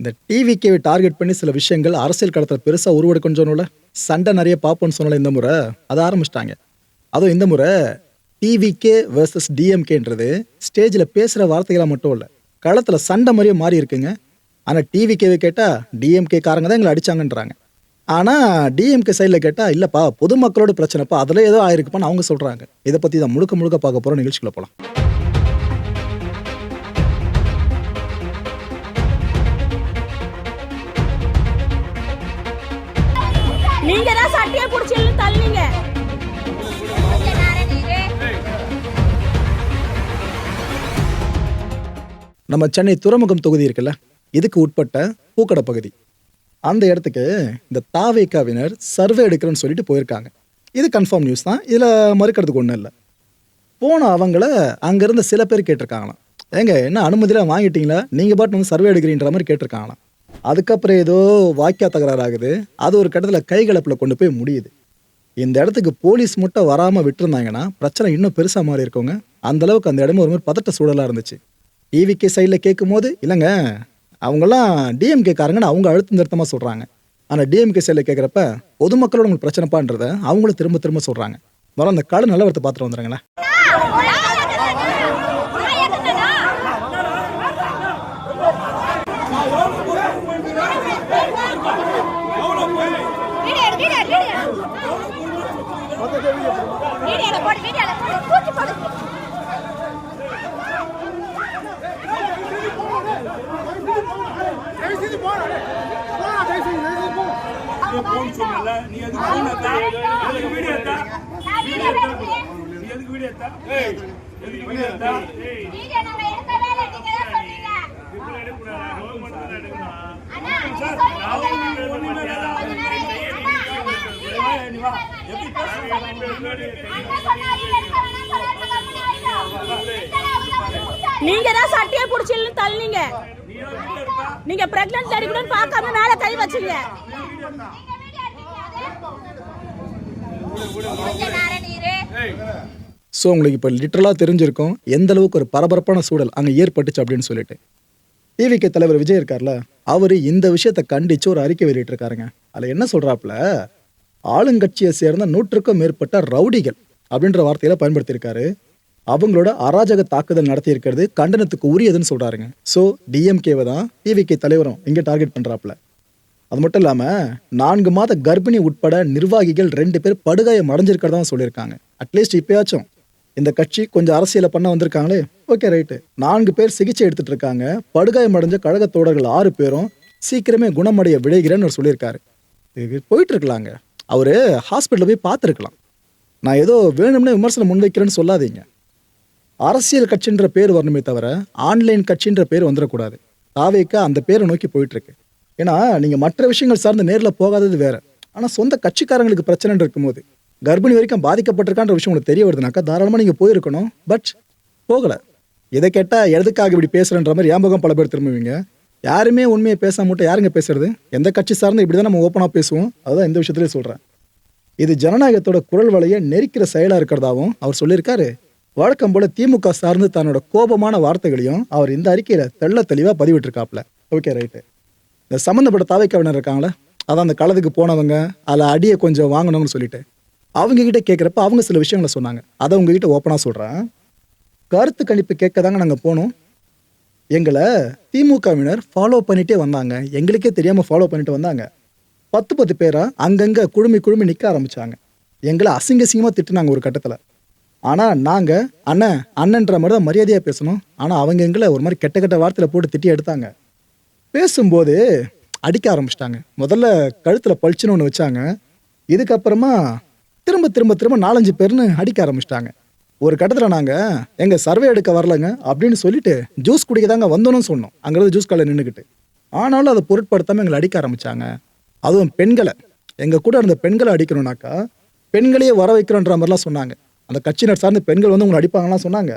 இந்த டிவிகேவை டார்கெட் பண்ணி சில விஷயங்கள் அரசியல் களத்தில் பெருசாக உருவெடுக்கணும்னு சொன்னோம்ல? சண்டை நிறைய பார்ப்போம்னு சொன்னால இந்த முறை. அதை ஆரம்பிச்சிட்டாங்க. அதுவும் இந்த முறை டிவிகே வர்சஸ் டிஎம்கேன்றது ஸ்டேஜில் பேசுகிற வார்த்தைகளாக மட்டும் இல்லை களத்தில் சண்டை மாதிரியே மாறி இருக்குங்க. ஆனால் டிவிகேவை கேட்டால் டிஎம்கே காரங்க தான் எங்களை அடிச்சாங்கன்றாங்க. ஆனால் டிஎம்கே சைடில் கேட்டால் இல்லைப்பா பொதுமக்களோட பிரச்சனைப்பா அதில் ஏதோ ஆயிருக்குப்பான்னு அவங்க சொல்கிறாங்க இதை பற்றி தான் முழுக்க முழுக்க பார்க்க போகிற நிகழ்ச்சிக்குள்ள போகலாம் நம்ம சென்னை துறைமுகம் தொகுதி இருக்குல்ல இதுக்கு உட்பட்ட பூக்கடை பகுதி. அந்த இடத்துக்கு இந்த தாவேக்காவினர் சர்வே எடுக்கிறேன்னு சொல்லிட்டு போயிருக்காங்க. இது கன்ஃபார்ம் நியூஸ் தான். இதில் மறுக்கிறதுக்கு ஒன்றும் இல்லை. போன அவங்கள அங்கேருந்து சில பேர் கேட்டிருக்காங்களாம். ஏங்க என்ன அனுமதியெலாம் வாங்கிட்டீங்களா? நீங்கள் பாட்டு வந்து சர்வே எடுக்கிறீன்ற மாதிரி கேட்டிருக்காங்களாம். அதுக்கப்புறம் ஏதோ வாக்கியா தகராறு ஆகுது. அது ஒரு கட்டத்தில் கைகலப்பில் கொண்டு போய் முடியுது. இந்த இடத்துக்கு போலீஸ் மட்டும் வராமல் விட்டுருந்தாங்கன்னா பிரச்சனை இன்னும் பெருசாக மாறி இருக்கவங்க அந்தளவுக்கு அந்த இடமும் ஒரு மாதிரி பதட்ட சூழலாக இருந்துச்சு. டிவிகே சைடில் கேட்கும்போது இல்லைங்க அவங்கெல்லாம் டிஎம்கேக்காரங்கன்னு அவங்க அழுத்தம் திருத்தமாக சொல்கிறாங்க ஆனால் டிஎம்கே சைடில் கேட்குறப்ப பொதுமக்களோட உங்களுக்கு பிரச்சனைப்பான்றத அவங்களும் திரும்ப திரும்ப சொல்கிறாங்க முதல்ல அந்த கடை நிலவரத்தை பார்த்துட்டு வந்துடுங்களேன் போன்னு சொன்னல நீ எதுக்கு போன் எடுத்தா? எதுக்கு வீடியோ எடுத்தா? நீ எதுக்கு வீடியோ எடுத்தா? ஏய் எதுக்கு வீடியோ எடுத்தா? ஏய். இப்படி எடுக்கக்கூடாது? கவர்மெண்ட் தான் எடுக்கணும்? சார் நான் ஒண்ணும் எடுக்க மாட்டேன் நீ வா எப்படி நீங்க தான் சட்டையை புடிச்சு இழுத்து தள்ளுனீங்க நீங்க பிரெக்னன்ட் பார்க்காம மேல கை வச்சீங்க. ஸோ உங்களுக்கு இப்போ லிட்டரலாக தெரிஞ்சிருக்கும் எந்த அளவுக்கு ஒரு பரபரப்பான சூழல் அங்கே ஏற்பட்டுச்சு அப்படின்னு சொல்லிட்டு. டிவிகே தலைவர் விஜய் இருக்கார்ல அவர் இந்த விஷயத்தை கண்டித்து ஒரு அறிக்கை வெளியிட்டிருக்காருங்க. அதில் என்ன சொல்கிறாப்புல ஆளுங்கட்சியை சேர்ந்த நூற்றுக்கும் மேற்பட்ட ரவுடிகள் அப்படின்ற வார்த்தையில பயன்படுத்தியிருக்காரு. அவங்களோட அராஜக தாக்குதல் நடத்தியிருக்கிறது கண்டனத்துக்கு உரியதுன்னு சொல்கிறாருங்க ஸோ டிஎம்கேவை தான் டிவிகே தலைவரும் இங்கே டார்கெட் பண்ணுறாப்புல அது மட்டும் இல்லாமல் நான்கு மாத கர்ப்பிணி உட்பட நிர்வாகிகள் ரெண்டு பேர் படுகாயம் அடைஞ்சிருக்கிறதா சொல்லியிருக்காங்க. அட்லீஸ்ட் இப்பயாச்சும் இந்த கட்சி கொஞ்சம் அரசியலை பண்ண வந்திருக்காங்களே. ஓகே ரைட்டு நான்கு பேர் சிகிச்சை எடுத்துட்டு இருக்காங்க. படுகாயம் அடைஞ்ச கழக தோழர்கள் ஆறு பேரும் சீக்கிரமே குணமடைய விளைகிறேன்னு அவர் சொல்லியிருக்காரு. இது போயிட்டு இருக்கலாங்க. அவரு ஹாஸ்பிட்டலில் போய் பார்த்துருக்கலாம். நான் ஏதோ வேணும்னே விமர்சனம் முன்வைக்கிறேன்னு சொல்லாதீங்க. அரசியல் கட்சின்ற பேர் வரணுமே தவிர ஆன்லைன் கட்சின்ற பேர் வந்துடக்கூடாது. தாவேக்கா அந்த பேரை நோக்கி போயிட்டு இருக்கு. ஏன்னா நீங்கள் மற்ற விஷயங்கள் சார்ந்து நேரில் போகாதது வேறு. ஆனால் சொந்த கட்சிக்காரங்களுக்கு பிரச்சனை இருக்கும்போது கர்ப்பிணி வரைக்கும் பாதிக்கப்பட்டிருக்கான்ற விஷயம் உங்களுக்கு தெரிய வருதுனாக்கா தாராளமாக நீங்கள் போயிருக்கணும். பட் போகலை. இதை கேட்டால் எதுக்காக இப்படி பேசுகிறன்ற மாதிரி ஏம்பகம் பல பேர் திரும்புவீங்க. யாருமே உண்மையை பேச மட்டும் யாருங்க பேசுறது? எந்த கட்சி சார்ந்து இப்படி தான் நம்ம ஓப்பனாக பேசுவோம்? அதுதான் இந்த விஷயத்துலேயே சொல்கிறேன் இது ஜனநாயகத்தோட குரல் வலையை நெரிக்கிற செயலாக இருக்கிறதாவும் அவர் சொல்லியிருக்காரு. வழக்கம் போல திமுக சார்ந்து தன்னோட கோபமான வார்த்தைகளையும் அவர் இந்த அறிக்கையில் தெள்ள தெளிவாக பதிவிட்டிருக்காப்ல ஓகே ரைட்டு இந்த சம்மந்தப்பட்ட தாவைக்கவினர் இருக்காங்களே அதான் அந்த களத்துக்கு போனவங்க அதில் அடியை கொஞ்சம் வாங்கணும்னு சொல்லிட்டு அவங்க கிட்ட கேட்குறப்ப அவங்க சில விஷயங்களை சொன்னாங்க. அதை உங்ககிட்ட ஓப்பனாக சொல்கிறேன் கருத்து கணிப்பு கேட்க தாங்க நாங்கள் போனோம். எங்களை திமுகவினர் ஃபாலோ பண்ணிகிட்டே வந்தாங்க. எங்களுக்கே தெரியாமல் ஃபாலோ பண்ணிட்டு வந்தாங்க. பத்து பத்து பேராக அங்கங்கே குழுமி குழுமி நிற்க ஆரம்பிச்சாங்க. எங்களை அசிங்க அசிங்கமாக திட்டுனாங்க ஒரு கட்டத்தில். ஆனால் நாங்கள் அண்ணன் அண்ணன்ற மாதிரி தான் மரியாதையாக பேசணும். ஆனால் அவங்க எங்களை ஒரு மாதிரி கெட்ட கெட்ட வார்த்தையில் போட்டு திட்டி எடுத்தாங்க. பேசும்போது அடிக்க ஆரம்பிச்சிட்டாங்க. முதல்ல கழுத்தில் பளிச்சுன்னு ஒன்று வச்சாங்க. இதுக்கப்புறமா திரும்ப திரும்ப திரும்ப நாலஞ்சு பேர்னு அடிக்க ஆரம்பிச்சிட்டாங்க. ஒரு கட்டத்தில் நாங்கள் எங்கள் சர்வே எடுக்க வரலங்க அப்படின்னு சொல்லிட்டு ஜூஸ் குடிக்க தாங்க வந்தோன்னு சொன்னோம். அங்கேருந்து ஜூஸ் காலையில் நின்றுக்கிட்டு ஆனாலும் அதை பொருட்படுத்தாமல் எங்களை அடிக்க ஆரம்பிச்சாங்க. அதுவும் பெண்களை. எங்கள் கூட இருந்த பெண்களை அடிக்கணும்னாக்கா பெண்களையே வர வைக்கிறோன்ற மாதிரிலாம் சொன்னாங்க. அந்த கட்சியினர் சார்ந்த பெண்கள் வந்து உங்களை அடிப்பாங்கலாம் சொன்னாங்க.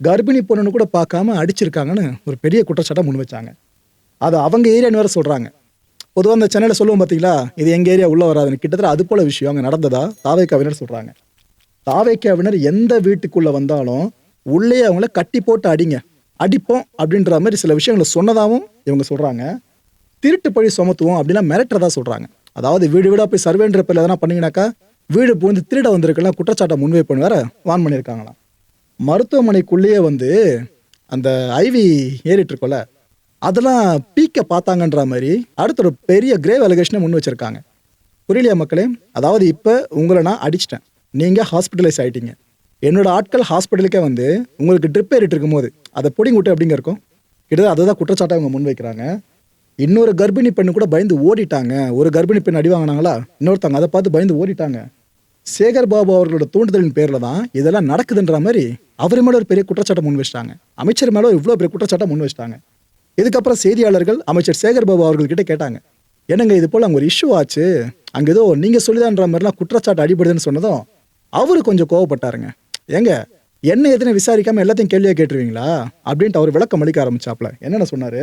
கர்ப்பிணி பொண்ணுன்னு கூட பார்க்காம அடிச்சிருக்காங்கன்னு ஒரு பெரிய குற்றச்சாட்டை முன் வச்சாங்க. அது அவங்க ஏரியான்னு வேற சொல்கிறாங்க பொதுவாக அந்த சென்னையில் சொல்லுவோம் பார்த்தீங்களா இது எங்கள் ஏரியா உள்ளே வராதுன்னு. கிட்டத்தட்ட அது போல விஷயம். அங்கே நடந்ததா? தாவைக்காவினர் சொல்கிறாங்க தாவைக்காவினர் எந்த வீட்டுக்குள்ளே வந்தாலும் உள்ளே அவங்கள கட்டி போட்டு அடிங்க. அடிப்போம் அப்படின்ற மாதிரி சில விஷயங்களை சொன்னதாகவும் இவங்க சொல்கிறாங்க திருட்டு பழி சுமத்துவோம் அப்படிலாம் மிரட்டுறதா சொல்கிறாங்க அதாவது வீடு வீடாக போய் சர்வேன்ற பேரில் எதனா பண்ணிங்கனாக்கா வீடு புகுந்து திருட வந்திருக்கலாம் குற்றச்சாட்டை முன்வைப்புன்னு வேற வான் பண்ணியிருக்காங்களாம். மருத்துவமனைக்குள்ளேயே வந்து அந்த ஐவி ஏறிட்டு இருக்கோல்ல அதெல்லாம் பீக்க பார்த்தாங்கன்ற மாதிரி அடுத்த ஒரு பெரிய கிரேவ் அலிகேஷனை முன் வச்சிருக்காங்க. புரியலையா மக்களே? அதாவது இப்போ உங்களை நான் அடிச்சிட்டேன். நீங்கள் ஹாஸ்பிட்டலைஸ் ஆகிட்டீங்க என்னோட ஆட்கள் ஹாஸ்பிட்டலுக்கே வந்து உங்களுக்கு ட்ரிப் ஏறிட்டு இருக்கும்போது அதை பொடிங்க விட்டு அப்படிங்க இருக்கும்? கிட்டத்தட்ட அதை தான் குற்றச்சாட்டை அவங்க முன் வைக்கிறாங்க. இன்னொரு கர்ப்பிணி பெண்ணு கூட பயந்து ஓடிட்டாங்க. ஒரு கர்ப்பிணி பெண் அடி வாங்கினாங்களா? இன்னொருத்தவங்க அதை பார்த்து பயந்து ஓடிட்டாங்க. சேகர் பாபு அவர்களோட தூண்டுதலின் பேரில் தான் இதெல்லாம் நடக்குதுன்ற மாதிரி அவர் மேலே ஒரு பெரிய குற்றச்சாட்டை முன் வச்சிட்டாங்க. அமைச்சர் மேலே இவ்வளோ பெரிய குற்றச்சாட்டை முன் வச்சிட்டாங்க. இதுக்கப்புறம் செய்தியாளர்கள் அமைச்சர் சேகர் பாபு அவர்கள்கிட்ட கேட்டாங்க. என்னங்க இது போல் அங்கே ஒரு இஷ்யூ ஆச்சு? அங்கே ஏதோ நீங்கள் சொல்லிதான்ற மாதிரிலாம் குற்றச்சாட்டு அடிபடுதுன்னு சொன்னதும் அவர் கொஞ்சம் கோவப்பட்டாருங்க. ஏங்க என்ன எதுன்னு விசாரிக்காமல் எல்லாத்தையும் கேள்வியாக கேட்டுருவீங்களா? அப்படின்ட்டு அவர் விளக்கம் அளிக்க ஆரம்பிச்சாப்ல. என்னென்ன சொன்னார்?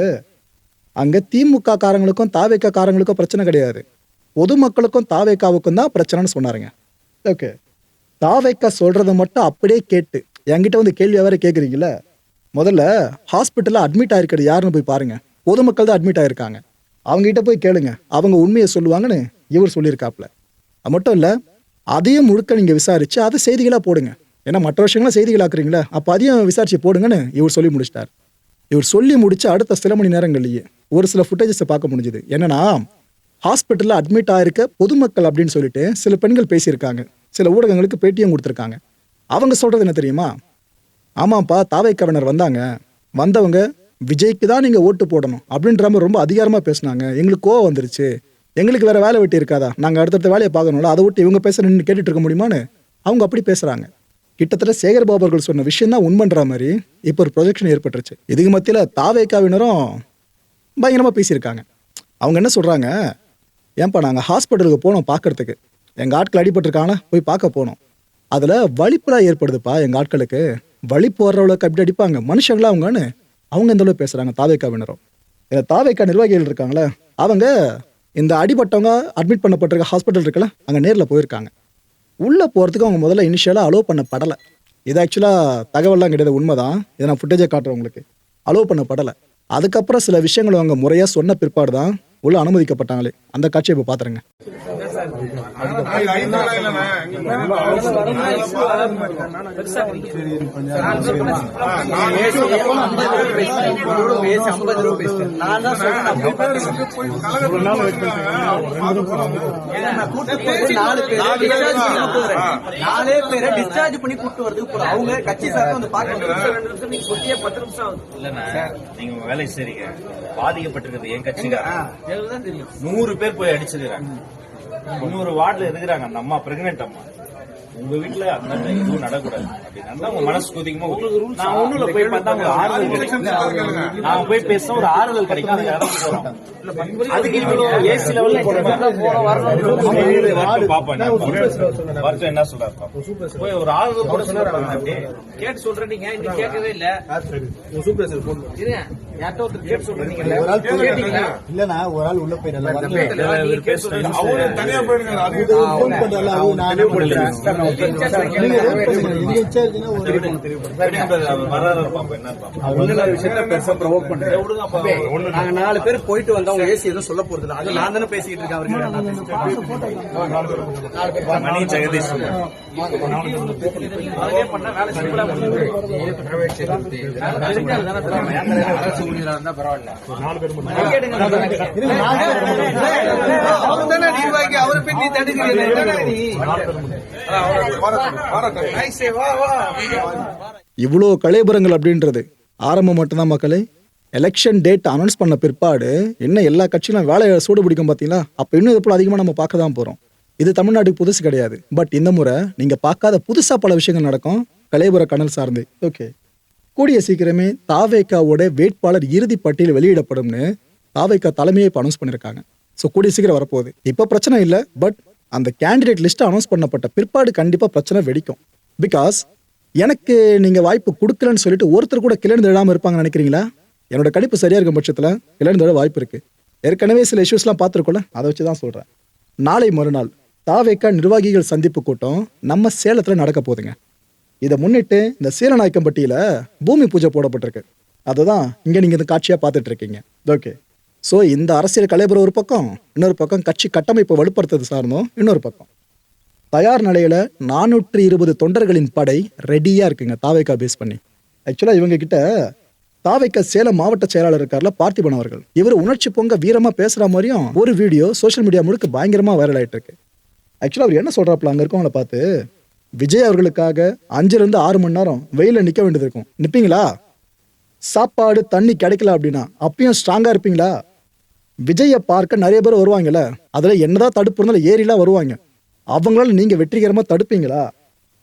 அங்கே திமுக காரங்களுக்கும் தாவேக்கா காரங்களுக்கும் பிரச்சனை கிடையாது. பொதுமக்களுக்கும் தாவேக்காவுக்கும் தான் பிரச்சனைன்னு சொன்னாருங்க. ஓகே. தாவேக்கா சொல்கிறத மட்டும் அப்படியே கேட்டு என்கிட்ட வந்து கேள்வியாக வேறு கேட்குறீங்களே முதல்ல ஹாஸ்பிட்டலில் அட்மிட் ஆயிருக்கிறது யாருன்னு போய் பாருங்க. பொதுமக்கள் தான் அட்மிட் ஆயிருக்காங்க. அவங்ககிட்ட போய் கேளுங்க. அவங்க உண்மையை சொல்லுவாங்கன்னு இவர் சொல்லியிருக்காப்ல அது மட்டும் இல்லை அதையும் முழுக்க நீங்கள் விசாரிச்சு அதை செய்திகளாக போடுங்க. ஏன்னா மற்ற விஷயங்களாம் செய்திகளாக்குறீங்களா அப்போ அதையும் விசாரிச்சு போடுங்கன்னு இவர் சொல்லி முடிச்சிட்டார். இவர் சொல்லி முடிச்சு அடுத்த சில மணி நேரங்கள்லேயே ஒரு சில ஃபுட்டேஜஸை பார்க்க முடிஞ்சுது. என்னன்னா ஹாஸ்பிட்டலில் அட்மிட் ஆயிருக்க பொதுமக்கள் அப்படின்னு சொல்லிட்டு சில பெண்கள் பேசியிருக்காங்க. சில ஊடகங்களுக்கு பேட்டியும் கொடுத்துருக்காங்க. அவங்க சொல்கிறது என்ன தெரியுமா? ஆமாப்பா தாவை கவிஞர் வந்தாங்க. வந்தவங்க விஜய்க்கு தான் நீங்கள் ஓட்டு போடணும் அப்படின்ற மாதிரி ரொம்ப அதிகாரமாக பேசுனாங்க. எங்களுக்கு கோவம் வந்துருச்சு. எங்களுக்கு வேறு வேலை வெட்டி இருக்காதா? நாங்கள் அடுத்தடுத்த வேலையை பார்க்கணும்ல அதை விட்டு இவங்க பேச நின்று கேட்டுட்டு இருக்க முடியுமான்னு? அவங்க அப்படி பேசுகிறாங்க கிட்டத்தட்ட சேகர் பாபர்கள் சொன்ன விஷயம் தான் உண்மைன்ற மாதிரி இப்போ ஒரு ப்ரொஜெக்ஷன் ஏற்பட்டுருச்சு. இதுக்கு மத்தியில் தாவேக்காவினரும் பயங்கரமாக பேசியிருக்காங்க. அவங்க என்ன சொல்கிறாங்க ஏன்பா நாங்கள் ஹாஸ்பிட்டலுக்கு போனோம் பார்க்கறதுக்கு. எங்கள் ஆட்கள் அடிபட்டிருக்காங்க போய் பார்க்க போனோம். அதில் வலிப்புலாம் ஏற்படுதுப்பா எங்கள் ஆட்களுக்கு. வழி வர்றவளுக்கு அப்படி அடிப்பாங்க. மனுஷங்களா அவங்கன்னு அவங்க இந்த அளவு பேசுகிறாங்க தாவேக்காவினரும் இந்த தாவேக்கா நிர்வாகிகள் இருக்காங்களே அவங்க இந்த அடிபட்டவங்க அட்மிட் பண்ணப்பட்டிருக்க ஹாஸ்பிட்டல் இருக்குல்ல அங்கே நேரில் போயிருக்காங்க. உள்ளே போகிறதுக்கு அவங்க முதல்ல இனிஷியலாக அலோவ் பண்ணப்படலை. இது ஆக்சுவலாக தகவல்லாம் கிடையாது உண்மைதான். இதை நான் ஃபுட்டேஜை காட்டுறேன் உங்களுக்கு. அலோவ் பண்ணப்படலை. அதுக்கப்புறம் சில விஷயங்கள் அவங்க முறையாக சொன்ன பிற்பாடு தான் உள்ளே அனுமதிக்கப்பட்டாங்களே. அந்த காட்சியை இப்போ பார்த்துருங்க நாலே பேரை டிஸ்சார்ஜ் பண்ணி கூட்டு வருது அவங்க கட்சி சார்பா வந்து பார்க்க இல்லண்ணா நீங்க உங்க வேலை சரிங்க. பாதிக்கப்பட்டிருக்கிறது என் கட்சிக்காரன்? நூறு பேர் போய் அடிச்சிருக்காங்க இன்னொரு வார்டுல இருக்கிறாங்க. அந்த அம்மா பிரெக்னென்ட் அம்மா. உங்க வீட்டுல அந்த எதுவும் நடக்கூடாது. அப்படின்னா உங்க மனசு கொதிக்குமா? நான் ஒண்ணுல போய் பார்த்தா ஒரு ஆறுதல் கிடைக்கும். நான் போய் பேச ஒரு ஆறுதல் கிடைக்கும். போறோம். அதுக்கு இவ்வளவு ஏசி லெவல்ல பாப்பேன் வரட்டும் என்ன சொல்றாரு பாப்போம். போய் ஒரு ஆறுதல் கூட சொல்றாங்க அப்படியே கேட்டு சொல்றேன் நீங்க. இன்னும் கேட்கவே இல்ல. இருங்க. யார்கிட்ட ஒருத்தர் கேட்டு சொல்றீங்க கேட்டீங்களா? இல்லண்ணா ஒரு ஆள் உள்ள போயிடல இவர் பேசுறது அவரு தனியா போயிடுங்க. நாங்க நாலு பேர் போயிட்டு வந்தா உங்க ஏசி எதுவும் சொல்ல போறது அது நான் தானே பேசிக்கிட்டு இருக்கேன் அவருக்கு மணி ஜெகதீஷ் அதே அவர் தடுக்கிறீங்க என்னடா நீ? ஐசே, வா வா. இவ்வளோ கலைபுரங்கள் அப்படின்றது ஆரம்பம் மட்டும்தான் மக்களே. எலெக்ஷன் டேட் அனௌன்ஸ் பண்ண பிற்பாடு என்ன எல்லா கட்சியிலும் வேலையை சூடு பிடிக்கும் பார்த்தீங்களா? அப்போ இன்னும் இது போல் அதிகமாக நம்ம பார்க்க தான் போகிறோம் இது தமிழ்நாட்டுக்கு புதுசு கிடையாது. பட் இந்த முறை நீங்கள் பார்க்காத புதுசாக பல விஷயங்கள் நடக்கும் கலைபுர கனல் சார்ந்து. ஓகே கூடிய சீக்கிரமே தாவேக்காவோட வேட்பாளர் இறுதி பட்டியல் வெளியிடப்படும்னு தாவைக்கா தலைமையை இப்போ அனௌன்ஸ் பண்ணியிருக்காங்க ஸோ கூடிய சீக்கிரம் வரப்போகுது. இப்போ பிரச்சனை இல்லை பட் அந்த கேண்டிடேட் லிஸ்ட் அனௌன்ஸ் பண்ணப்பட்ட பிற்பாடு கண்டிப்பாக பிரச்சனை வெடிக்கும். பிகாஸ் எனக்கு நீங்கள் வாய்ப்பு கொடுக்கலன்னு சொல்லிட்டு ஒருத்தர் கூட கிளர்ந்து எழாமல் இருப்பாங்கன்னு நினைக்கிறீங்களா? என்னோட கணிப்பு சரியாக இருக்கும் பட்சத்தில் கிளர்ந்து எழ வாய்ப்பு இருக்குது ஏற்கனவே சில இஷ்யூஸ்லாம் பார்த்துருக்கோம்ல அதை வச்சு தான் சொல்கிறேன் நாளை மறுநாள் தாவேக்கா நிர்வாகிகள் சந்திப்பு கூட்டம் நம்ம சேலத்தில் நடக்க போகுதுங்க. இதை முன்னிட்டு இந்த சீலநாயக்கம்பட்டியில் பூமி பூஜை போடப்பட்டிருக்கு. அதை தான் இங்கே நீங்கள் இந்த காட்சியாக பார்த்துட்ருக்கீங்க ஓகே ஸோ இந்த அரசியல் கலைபுரம் ஒரு பக்கம் இன்னொரு பக்கம் கட்சி கட்டமைப்பை வலுப்படுத்துறது சார்ந்தோம் இன்னொரு பக்கம். தயார் நிலையில் நானூற்றி இருபது தொண்டர்களின் படை ரெடியாக இருக்குங்க தாவைக்கா பேஸ் பண்ணி. ஆக்சுவலாக இவங்க கிட்ட தாவைக்கா சேலம் மாவட்ட செயலாளர் இருக்கார்ல பார்த்திபன் அவர்கள். இவர் உணர்ச்சி பொங்க வீரமாக பேசுகிற மாதிரியும் ஒரு வீடியோ சோஷியல் மீடியா முழுக்க பயங்கரமாக வைரல் ஆயிட்டு இருக்கு அவர் என்ன சொல்றாப்புல அங்கே இருக்கவங்கள பார்த்து விஜய் அவர்களுக்காக அஞ்சுலேருந்து ஆறு மணி நேரம் வெயிலில் நிற்க வேண்டியது இருக்கும். நிற்பீங்களா சாப்பாடு தண்ணி கிடைக்கல அப்படின்னா அப்பயும் ஸ்ட்ராங்காக இருப்பீங்களா? விஜயை பார்க்க நிறைய பேர் வருவாங்கல்ல அதில் என்னதான் தடுப்பு இருந்தாலும் ஏறிலாம் வருவாங்க. அவங்களால நீங்கள் வெற்றிகரமாக தடுப்பீங்களா?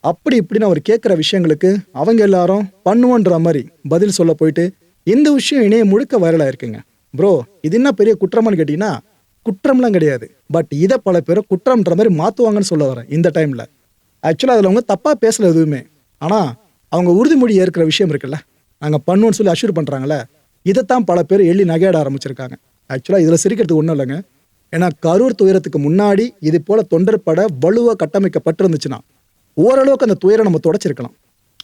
அப்படி இப்படின்னு அவர் கேட்குற விஷயங்களுக்கு அவங்க எல்லாரும் பண்ணுவோன்ற மாதிரி பதில் சொல்ல போயிட்டு இந்த விஷயம் இணைய முழுக்க வைரலாக இருக்குங்க ப்ரோ இது என்ன பெரிய குற்றமான்னு கேட்டிங்கன்னா குற்றம்லாம் கிடையாது. பட் இதை பல பேரும் குற்றம்ன்ற மாதிரி மாற்றுவாங்கன்னு சொல்ல வரேன் இந்த டைமில் ஆக்சுவலாக அதில் அவங்க தப்பாக பேசல எதுவுமே. ஆனால் அவங்க உறுதிமொழி ஏற்கிற விஷயம் இருக்குல்ல நாங்கள் பண்ணுவோன்னு சொல்லி அஷ்யூர் பண்ணுறாங்களே இதைத்தான் பல பேர் எள்ளி நகையாட ஆரம்பிச்சிருக்காங்க. ஆக்சுவலாக இதில் சிரிக்கிறதுக்கு ஒன்றும் இல்லைங்க. ஏன்னா கரூர் துயரத்துக்கு முன்னாடி இது போல் தொண்டர் பட வலுவாக கட்டமைக்கப்பட்டிருந்துச்சுன்னா ஓரளவுக்கு அந்த துயரை நம்ம தொடச்சிருக்கலாம்.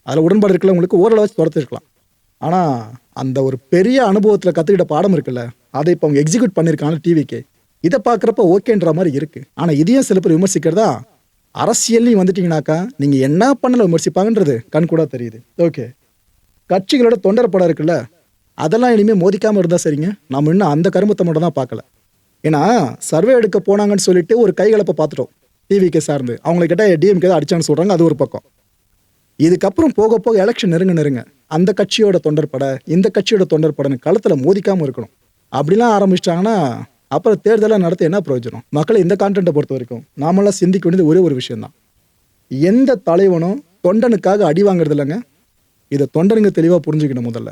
அதில் உடன்பாடு இருக்கிறவங்களுக்கு ஓரளவு தொடச்சிருக்கலாம். ஆனால் அந்த ஒரு பெரிய அனுபவத்தில் கற்றுக்கிட்ட பாடம் இருக்குல்ல அதை இப்போ அவங்க எக்ஸிக்யூட் பண்ணியிருக்காங்க டிவிக்கு இதை பார்க்குறப்ப ஓகேன்ற மாதிரி இருக்குது ஆனால் இதையும் சில பேர் விமர்சிக்கிறதா அரசியல்லையும் வந்துட்டீங்கன்னாக்கா நீங்கள் என்ன பண்ணல விமர்சிப்பாங்கன்றது கண் கூட தெரியுது. ஓகே கட்சிகளோட தொண்டர் படம் இருக்குல்ல அதெல்லாம் இனிமேல் மோதிக்காமல் இருந்தால் சரிங்க. நம்ம இன்னும் அந்த கருமத்தை மட்டும் தான் பார்க்கல. ஏன்னா சர்வே எடுக்க போனாங்கன்னு சொல்லிட்டு ஒரு கைகலப்பை பார்த்துட்டோம். டிவிக்கு சார்ந்து. அவங்களை கிட்ட டிஎம்கே தான் அடிச்சான்னு சொல்கிறாங்க அது ஒரு பக்கம். இதுக்கப்புறம் போக போக எலெக்ஷன் நெருங்க நெருங்க அந்த கட்சியோட தொண்டர்பட இந்த கட்சியோட தொண்டர்படைன்னு களத்தில் மோதிக்காமல் இருக்கணும். அப்படிலாம் ஆரம்பிச்சிட்டாங்கன்னா அப்புறம் தேர்தலாக நடத்த என்ன பிரயோஜனம்? மக்களை இந்த கான்டென்ட்டை பொறுத்த வரைக்கும் நாமெல்லாம் சிந்திக்க வேண்டியது ஒரே ஒரு விஷயந்தான் எந்த தலைவனும் தொண்டனுக்காக அடி வாங்குறது இல்லைங்க. இதை தொண்டனுங்க தெளிவாக புரிஞ்சுக்கணும் முதல்ல.